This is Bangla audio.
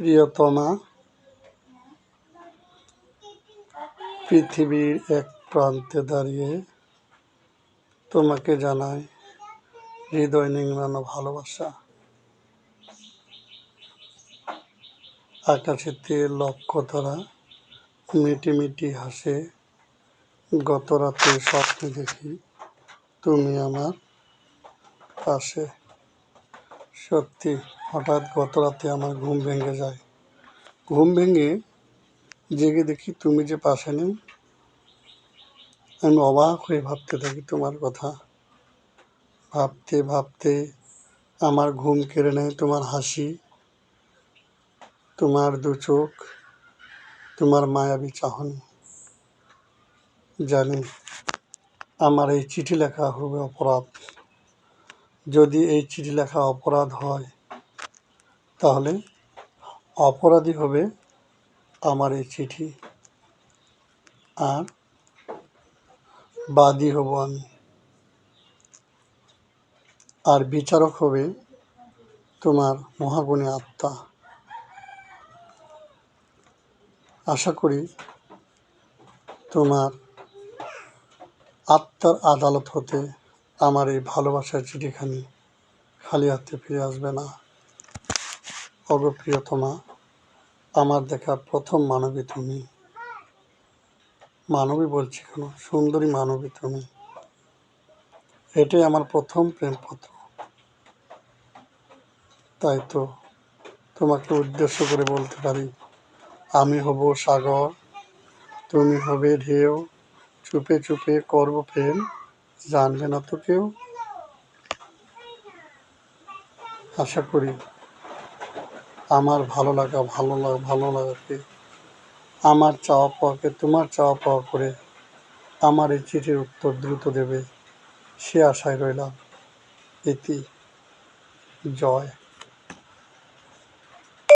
প্রিয়তমা, পৃথিবীর এক প্রান্তে দাঁড়িয়ে তোমাকে জানাই হৃদয় নিংড়ানো ভালোবাসা। আকাশেতে লক্ষ তারা মিটি মিটি হাসে গত রাতে স্বপ্নে দেখি তুমি আমার পাশে। সত্যি, হঠাৎ গত রাতে আমার ঘুম ভেঙে যায়। ঘুম ভেঙে জেগে দেখি তুমি যে পাশে নেই, আমি অবাক হয়ে ভাবতে থাকি তোমার কথা। ভাবতে ভাবতে আমার ঘুম কেড়ে নেয় তোমার হাসি, তোমার দু চোখ, তোমার মায়াবী চাহনি। জানি, আমার এই চিঠি লেখা হবে অপরাধ। যদি এই চিঠি লেখা অপরাধ হয়, তাহলে অপরাধী হবে আমার এই চিঠি। আর বাদী হব আমি। আর বিচারক হবে তোমার মহাগুণী আত্মা। আশা করি তোমার আত্মার আদালত হতে আমার এই ভালোবাসার চিঠিখানি খালি হাতে ফিরে আসবে না। অগপ্রিয়তমা, আমার দেখা প্রথম মানবী তুমি। মানবী বলছি কেন? সুন্দরী মানবী তুমি। এটাই আমার প্রথম প্রেমপত্র। তাই তো তোমাকে উদ্দেশ্য করে বলতে পারি, আমি হব সাগর, তুমি হবে ঢেউ, চুপে চুপে করব প্রেম। জানবে না তো কেউ। আশা করি আমার ভালো লাগা ভালো লাগা, ভালো লাগাকে, আমার চাওয়া পাওয়াকে, তোমার চাওয়া পাওয়া করে আমার এই চিঠির উত্তর দ্রুত দেবে সে আশায় রইলাম। ইতি জয়।